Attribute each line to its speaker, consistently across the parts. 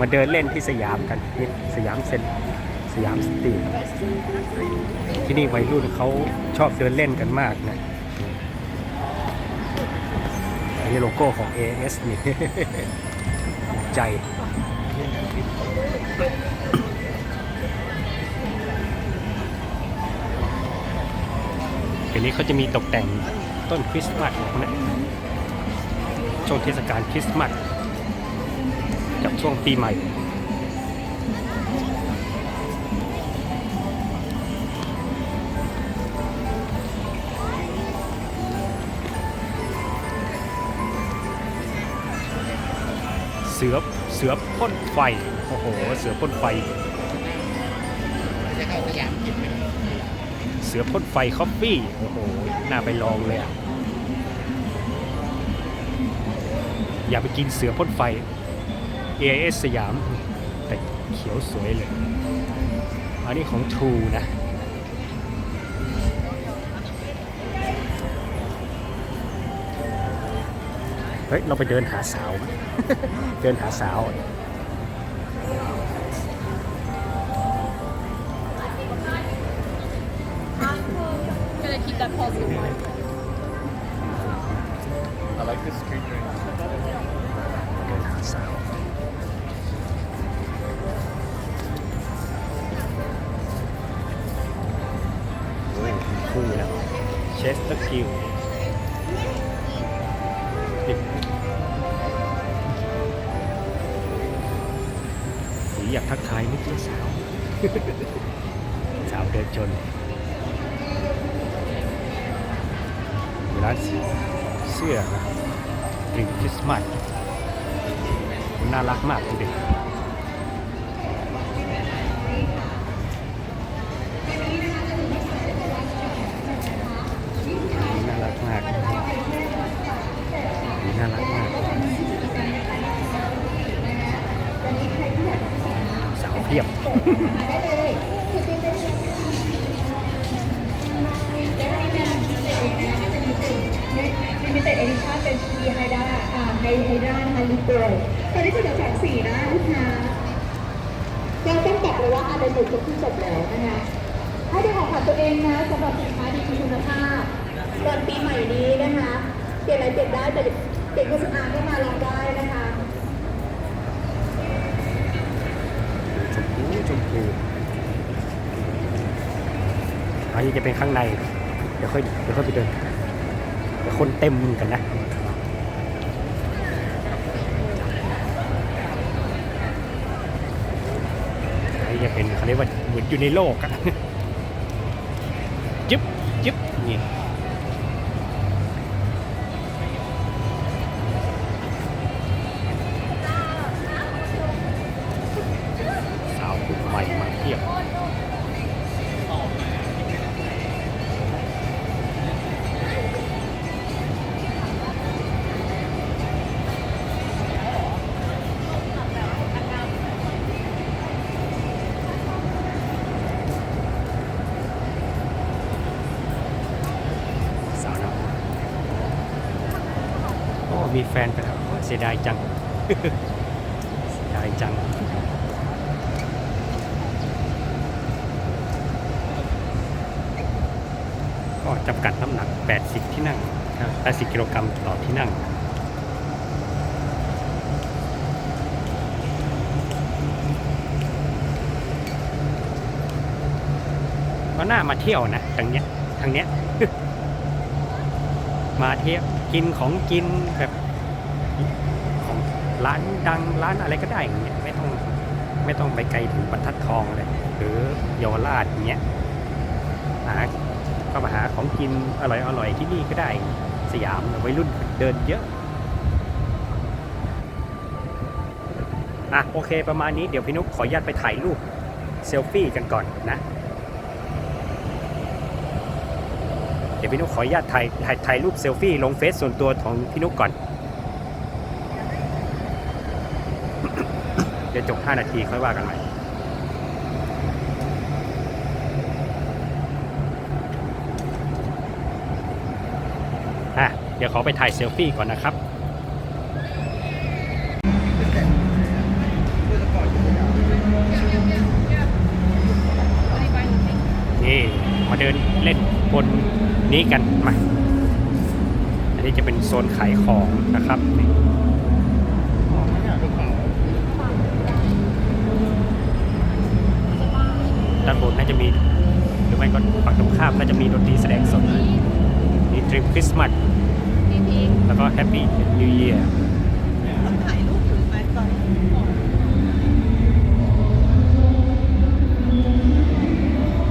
Speaker 1: มาเดินเล่นที่สยามกันนี่สยามเซ็นสยามสตรีทที่นี่วัยรุ่นเขาชอบเดินเล่นกันมากนะอันนี้โลโก้ของ AS นี่ใจเดี๋ยวนี้เขาจะมีตกแต่งต้นคริสต์มาสนะช่วงเทศกาลคริสต์มาส ช่วงปีใหม่ เสือเสือพ่นไฟ โอ้โห เสือพ่นไฟ
Speaker 2: จะเข้าสยามกินไหม
Speaker 1: เสือพ่นไฟคอฟฟี่ โอ้โห น่าไปลองเลยอะ อยาไปกินเสือพ่นไฟ AIS สยาม แต่เขียวสวยเลย อันนี้ของทูนะเฮ้ย เราไปเดินหาสาว เดินหาสาว ชสเตอร์คิวสีอยากทักทายนิดเดียวสาว สาวเดินชนร้านเสื้อนะกลิ่นคริสต์มาสน่ารักมากดูดิน่ ว่า
Speaker 3: อันเป็นหนึ่งที่จบแล้วนะคะให้เป็นของขวัญตัวเองนะสำหรับสินค้าดีมีคุณภาพตอนปีใหม่นี้นะคะเปลี่ยนอะไรเปลี่ยนได้แต่เปลี่ยนเครื่องสำอางก็มาลองได้นะคะ
Speaker 1: ชมพูชมพูอันนี้จะเป็นข้างใน เดี๋ยวค่อยเดี๋ยวค่อยไปเดินเดี๋ยวคนเต็มกันนะอันนี้จะเป็น เขาเรียกว่าเหมือนอยู่ในโลกอะจึ๊บจึ๊บนี่ มีแฟนไปแล้วเสียดายจัง เสียดายจัง ก็จำกัดน้ำหนัก 80 ที่นั่ง 80 กิโลกรัมต่อที่นั่งก็น่ามาเที่ยวนะทางเนี้ยทางเนี้ย มาเที่ยวกินของกินแบบของร้านดังร้านอะไรก็ได้อย่างเงี้ยไม่ต้องไม่ต้องไปไกลถึงบรรทัดทองเลยหรือเยาวราชอย่างเงี้ยหาก็มาหาของกินอร่อยอร่อยที่นี่ก็ได้สยามวัยรุ่นเดินเยอะอะโอเคประมาณนี้เดี๋ยวพี่นุ๊กขออนุญาตไปถ่ายรูปเซลฟี่กันก่อนนะ พี่นุ๊กขออนุญาตถ่ายถ่ายถ่ายรูปเซลฟี่ลงเฟซส่วนตัวของพี่นุ๊กก่อน เดี๋ยวจบ 5 นาทีค่อยว่ากันใหม่เดี๋ยวขอไปถ่ายเซลฟี่ก่อนนะครับนี่มาเดินเล่นบน นี้กันมาอันนี้จะเป็นโซนขายของนะครับด้านบนน่าจะมีหรือไม่ก็ฝั่งตรงข้ามน่าจะมีดนตรีแสดงสดมีทริปคริสต์มาสแล้วก็แฮปปี้นิวเยียร์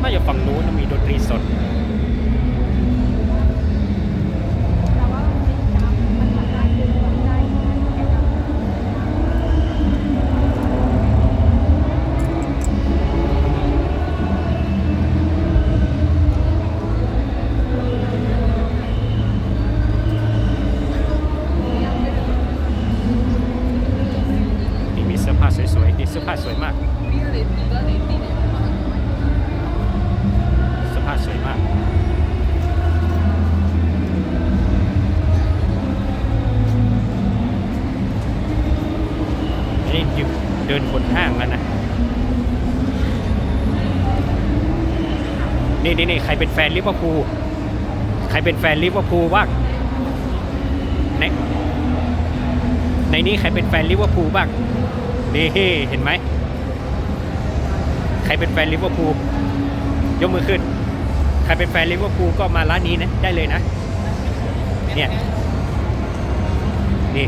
Speaker 4: น่า
Speaker 1: จะฝั่งนู้นมีดนตรีสด
Speaker 4: แต่ว่ามันเป็นจับมันสามารถดึงมันได้แค่จับ
Speaker 1: นี่มีเสื้อผ้าสวยๆนี่เสื้อผ้าสวยมาก เสื้อผ้าสวยมาก อันนี้อยู่ เดินบนห้างแล้วนะ นี่นี่นี่ใครเป็นแฟนลิเวอร์พูลใครเป็นแฟนลิเวอร์พูลบ้างในในนี้ใครเป็นแฟนลิเวอร์พูลบ้างนี่เห็นไหมใครเป็นแฟนลิเวอร์พูลยกมือขึ้น ใครเป็นแฟนลิเวอร์พูลก็มาร้านนี้นะได้เลยนะ เนี่ย นี่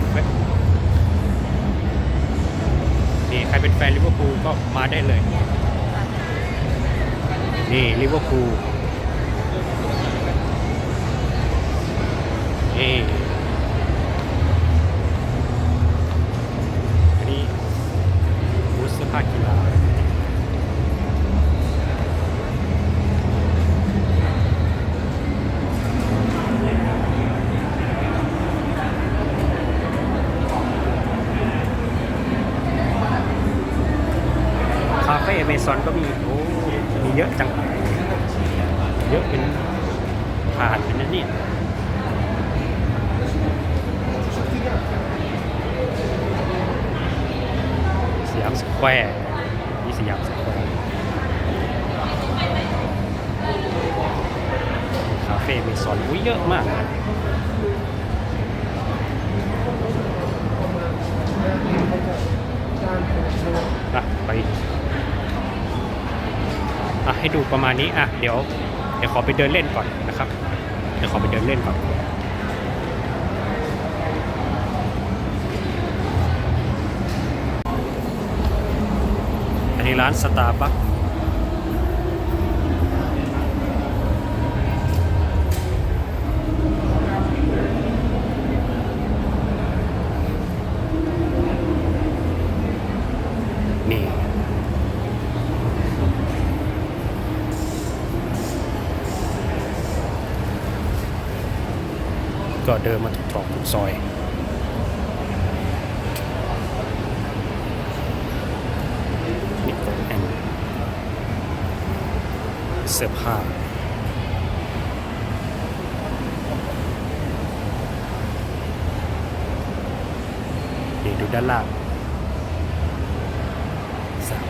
Speaker 1: นี่ใครเป็นแฟนลิเวอร์พูลก็มาได้เลย นี่ลิเวอร์พูลนี่ เฟ่อเมซอนก็มีโอ้มีเยอะจัง เยอะเป็นถาดเป็นนั่นเนี่ยสยามสแควร์นี่สยามสแควร์คาเฟ่อเมซอนอุ้ยเยอะมากอะไปอะ ให้ดูประมาณนี้อะเดี๋ยวเดี๋ยวขอไปเดินเล่นก่อนนะครับ เดี๋ยวขอไปเดินเล่นก่อนอันนี้ร้านสตาร์บัคนี่ ก็เดินมาถูกตรอกทุกซอยนี่ก็แอนเสื้อผ้านี่ดูด้านล่างสาว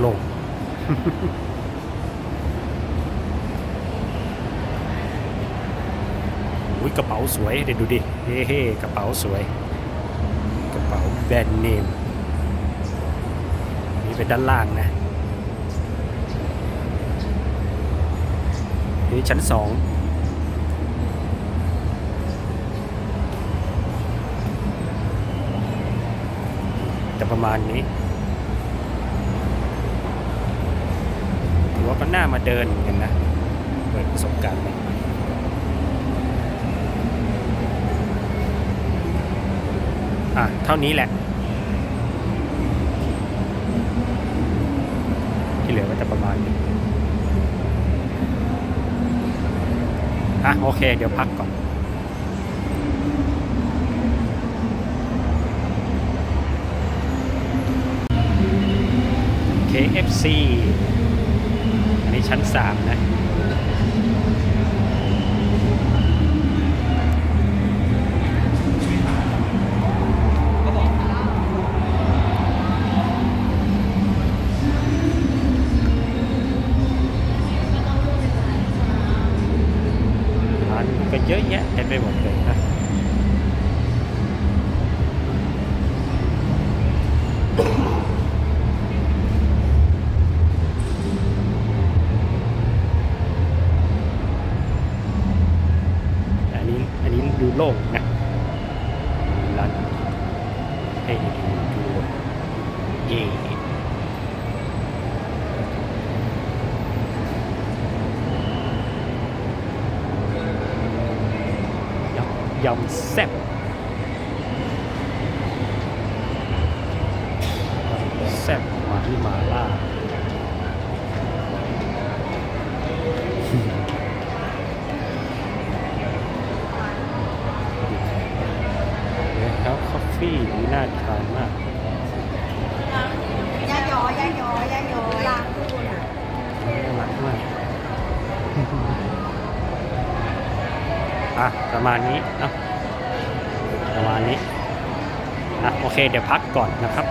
Speaker 1: โลง อุ้ยกระเป๋า สวยเดี๋ยวดูดิเฮ้เฮ้กระเป๋าสวย กระเป๋าแบรนด์เนมนี่เป็นด้านล่างนะนี่ชั้นสองจะประมาณนี้ถือว่าก็น่ามาเดินเหมือนกันนะ เปิดประสบการณ์ใหม่ๆอะ เท่านี้แหละ ที่เหลือก็จะประมาณนี้อะโอเค เดี๋ยวพักก่อน KFC อันนี้ชั้น 3 นะ kênh giới nhé em về một kênh ยำแซ่บแซ่บมาที่มาล่า เดี๋ยวครับคอฟฟี่นี่น่าทานมาก
Speaker 4: ยายอยยายอยยายอยล้างตู้น่ะ
Speaker 1: น่ารักมาก อะประมาณนี้เนาะประมาณนี้อะโอเคเดี๋ยวพักก่อนนะครับ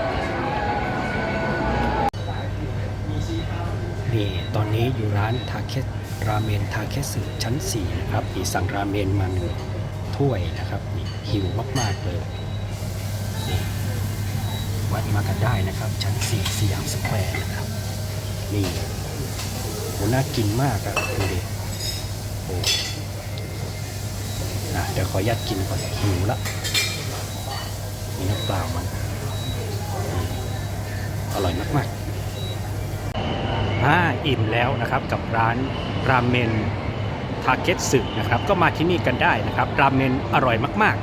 Speaker 1: นี่ตอนนี้อยู่ร้านทาเคสราเมนทาเคสึชั้น 4 นะครับมีสั่งราเมนมาหนึ่งถ้วยนะครับหิวมาก ๆ เลยนี่วัดมากันได้นะครับ ชั้น 4 สยามสแควร์นะครับ นี่โหน่ากินมากอะดูดิโอ้นะ เดี๋ยวขออนุญาตกินก่อนหิวละมีน้ำเปล่ามันอร่อยมากๆอ่าอิ่มแล้วนะครับกับร้านราเมนทาเก็ตสึนะครับ ก็มาที่นี่กันได้นะครับ ราเมนอร่อยมาก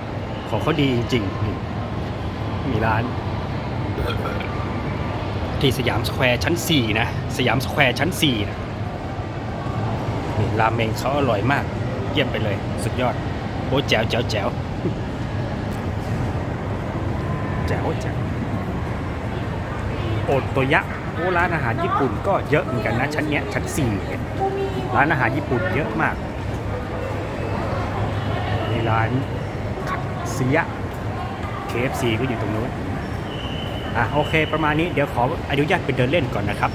Speaker 1: ๆ ของเขาดีจริงๆมีร้านที่สยามสแควร์ชั้น 4 นะ สยามสแควร์ชั้น 4 นะนี่ราเมงเขาอร่อยมาก เยี่ยมไปเลย สุดยอด โอ้แจ๋วแจ๋วแจ๋วแจ๋วแจ๋วโอโตยะโอ้ร้านอาหารญี่ปุ่นก็เยอะเหมือนกันนะชั้นเนี้ยชั้น4เนี่ร้านอาหารญี่ปุ่นเยอะมากในร้านคัตสึยะ KFC ก็อยู่ตรงนู้นอะโอเคประมาณนี้เดี๋ยวขออนุญาตไปเดินเล่นก่อนนะครับ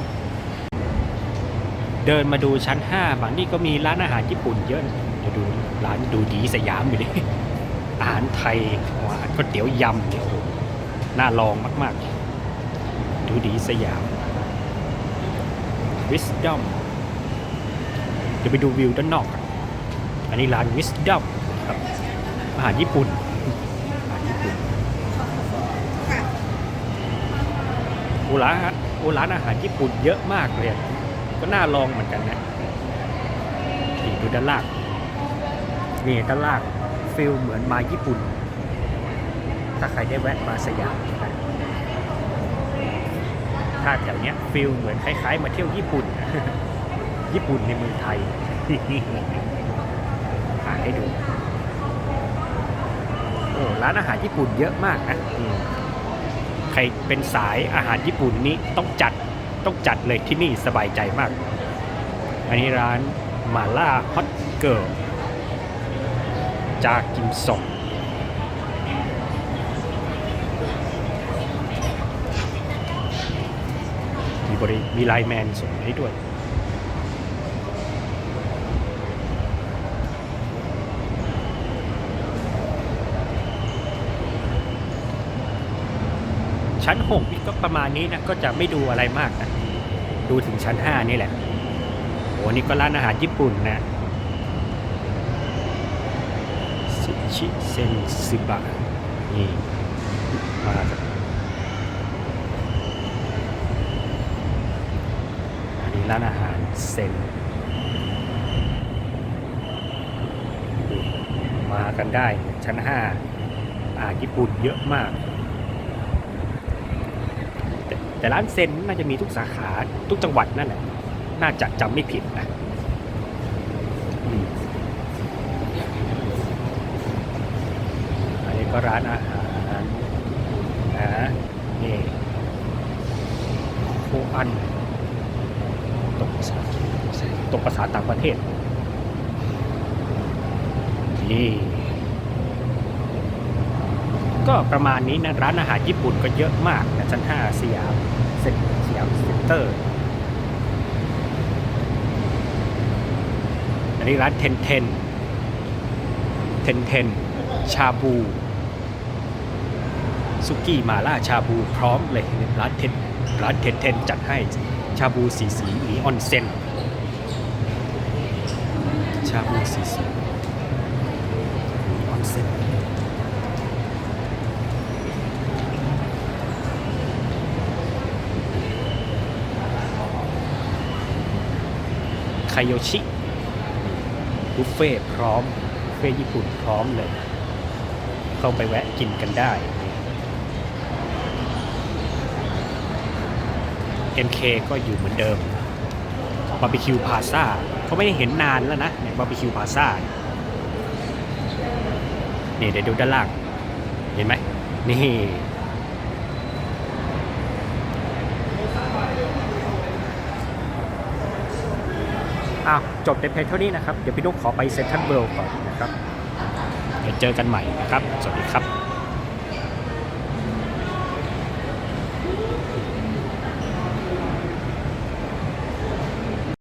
Speaker 1: เดินมาดูชั้น5บางนี่ก็มีร้านอาหารญี่ปุ่นเยอะนะเดี๋ยวดู ร้านดูดีสยามอยู่ดิอาหารไทยอาหารก๋วยเตี๋ยวยำเนี่ยโอ้โหน่าลองมาก ๆ ดูดีสยาม Wisdom เดี๋ยวไปดูวิวด้านนอกกันอันนี้ร้าน Wisdom ครับอาหารญี่ปุ่นอาหารญี่ปุ่นโอร้านโอร้านอาหารญี่ปุ่นเยอะมากเลยก็น่าลองเหมือนกันนะดูด้านล่าง นี่ด้านล่างฟิลเหมือนมาญี่ปุ่น ถ้าใครได้แวะมาสยามนะถ้าแถวเนี้ยฟิลเหมือนคล้ายๆ มาเที่ยวญี่ปุ่น ญี่ปุ่นในเมืองไทยหาให้ดูโอ้ร้านอาหารญี่ปุ่นเยอะมากนะใครเป็นสายอาหารญี่ปุ่นนี้ต้องจัดต้องจัดเลยที่นี่สบายใจมาก อันนี้ร้านมาล่าฮอตเกิร์ล จากกิมซองมีบริมีไลแมนส่งให้ด้วยชั้นหกก็ประมาณนี้นะก็จะไม่ดูอะไรมากนะดูถึงชั้นห้านี่แหละโอ้นี่ก็ร้านอาหารญี่ปุ่นนะซิ ชิเซนซึบะนี่มาครับอันนี้ร้านอาหารเซนมากันได้ชั้นห้าอาหาญี่ปุ่นเยอะมากแต่แต่ร้านเซนน่าจะมีทุกสาขาทุกจังหวัดนั่นแหละ น่าจะจำไม่ผิดนะอืมอันนี้ ก็ร้านอาหารนะนี่โคอันตกภาษาตกภาษาต่างประเทศนี่ก็ประมาณนี้นะร้านอาหารญี่ปุ่นก็เยอะมากนะชั้น5สยามเซ็นสยามเซ็นเตอร์อันนี้ร้านเทนเทนเทนเทนชาบู ซุกี้มาล่าชาบูพร้อมเลยร้านเทนร้านเทนเทนจัดให้ชาบูสีสีหรือออนเซ็นชาบูสีสีออนเซ็นคายโยชิบุฟเฟ่พร้อมบุฟเฟ่ญี่ปุ่นพร้อมเลย เข้าไปแวะกินกันได้ MK ก็อยู่เหมือนเดิมบาร์บีคิวพาซ่าเขาไม่ได้เห็นนานแล้วนะเนี่ยบาร์บีคิวพาซ่านี่เดี๋ยวดูด้านล่าง เห็นไหมนี่อ้าวจบในเพลงเท่านี้นะครับ เดี๋ยวพี่นุ๊กขอไปเซ็นทรัลเวิลด์ก่อนนะครับ เดี๋ยวเจอกันใหม่นะครับ สวัสดีครับ